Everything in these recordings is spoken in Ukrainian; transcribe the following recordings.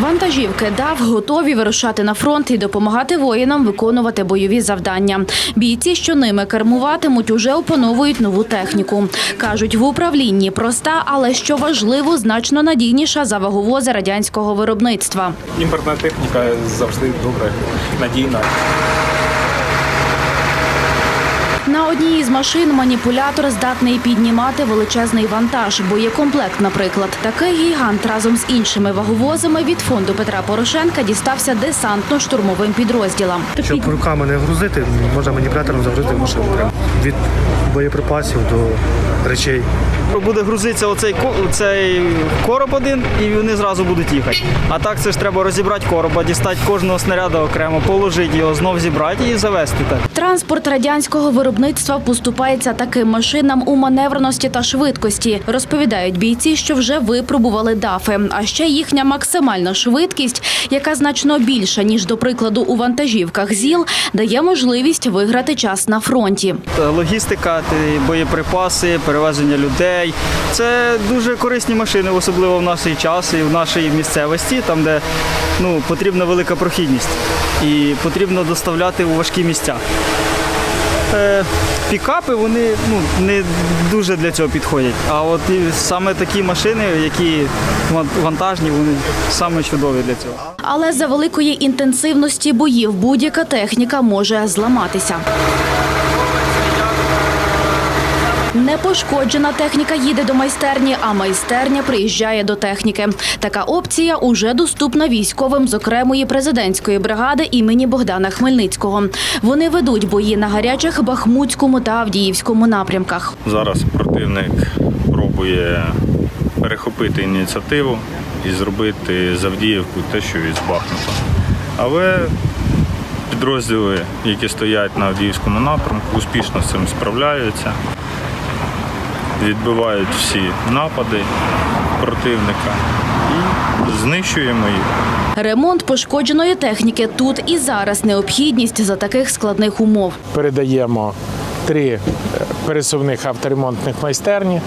Вантажівки ДАВ готові вирушати на фронт і допомагати воїнам виконувати бойові завдання. Бійці, що ними кермуватимуть, уже опановують нову техніку. Кажуть, в управлінні проста, але що важливо, значно надійніша за ваговози радянського виробництва. Імпортна техніка завжди добре, надійна. На одній із машин маніпулятор здатний піднімати величезний вантаж. Боєкомплект, наприклад, такий гігант разом з іншими ваговозами від фонду Петра Порошенка дістався десантно-штурмовим підрозділам. Щоб руками не грузити, можна маніпулятором загрузити в машину. Від боєприпасів до речей. Буде грузитися оцей, цей короб один і вони зразу будуть їхати. А так це ж треба розібрати короба, дістати кожного снаряду окремо, положити його, знов зібрати і завести так. Транспорт радянського виробництва поступається таким машинам у маневреності та швидкості. Розповідають бійці, що вже випробували дафи. А ще їхня максимальна швидкість, яка значно більша ніж до прикладу у вантажівках ЗІЛ, дає можливість виграти час на фронті. Логістика, боєприпаси, перевезення людей. Це дуже корисні машини, особливо в наш час і в нашій місцевості, там де ну, потрібна велика прохідність і потрібно доставляти у важкі місця. Е, пікапи вони ну, не дуже для цього підходять. А от саме такі машини, які ван- вантажні, вони саме чудові для цього. Але за великої інтенсивності боїв будь-яка техніка може зламатися. Непошкоджена техніка їде до майстерні, а майстерня приїжджає до техніки. Така опція уже доступна військовим з окремої президентської бригади імені Богдана Хмельницького. Вони ведуть бої на гарячих Бахмутському та Авдіївському напрямках. Зараз противник пробує перехопити ініціативу і зробити з Авдіївку те, що від Бахмута. Але підрозділи, які стоять на Авдіївському напрямку, успішно з цим справляються, відбивають всі напади противника і знищуємо їх. Ремонт пошкодженої техніки тут і зараз необхідність за таких складних умов. передаємо три е, пересувних авторемонтних майстерні.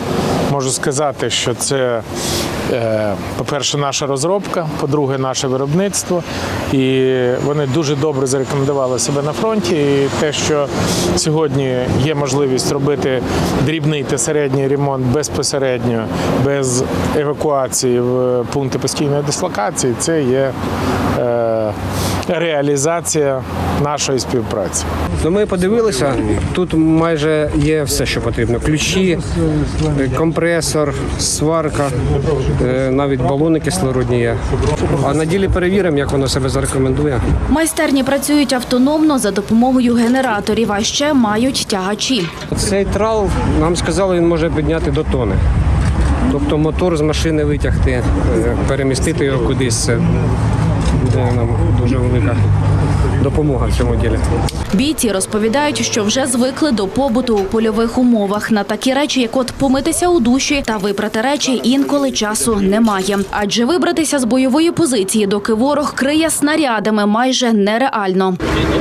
Можу сказати, що це, по-перше, наша розробка, по-друге, наше виробництво. І вони дуже добре зарекомендували себе на фронті. І те, що сьогодні є можливість робити дрібний та середній ремонт безпосередньо, без евакуації в пункти постійної дислокації, це є е, реалізація нашої співпраці. Ну, ми подивилися, тут майже є все, що потрібно. Ключі, е, компресор, сварка, е, навіть балони кислородні є. А на ділі перевіримо, як воно себе зарекомендує. Майстерні працюють автономно за допомогою генераторів, а ще мають тягачі. Цей трал, нам сказали, він може підняти до тони. Тобто мотор з машини витягти, е, перемістити його кудись. Буде нам дуже велика допомога в цьому ділі. Бійці розповідають, що вже звикли до побуту у польових умовах. На такі речі, як от помитися у душі та випрати речі, інколи часу немає. Адже вибратися з бойової позиції, доки ворог криє снарядами, майже нереально.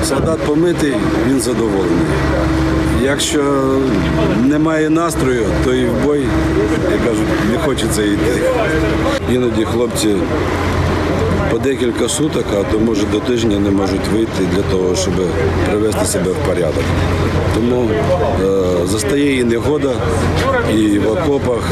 Солдат помитий, він задоволений. Якщо немає настрою, то і в бой, як кажуть, не хочеться йти. Іноді хлопці по декілька суток, а то може до тижня не можуть вийти для того, щоб привести себе в порядок. Тому е, застає і негода, і в окопах,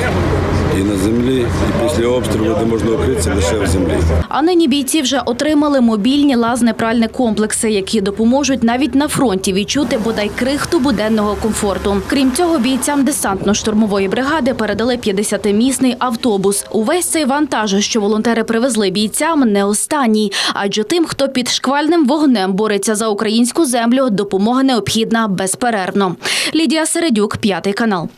і на землі, і після обстрілу, де можна укритися лише в землі. А нині бійці вже отримали мобільні лазне-пральні комплекси, які допоможуть навіть на фронті відчути бодай крихту буденного комфорту. Крім цього, бійцям десантно-штурмової бригади передали 50-місний автобус. Увесь цей вантаж, що волонтери привезли бійцям, не останній. Адже тим, хто під шквальним вогнем бореться за українську землю, допомога необхідна безперервно. Лідія Середюк, п'ятий канал.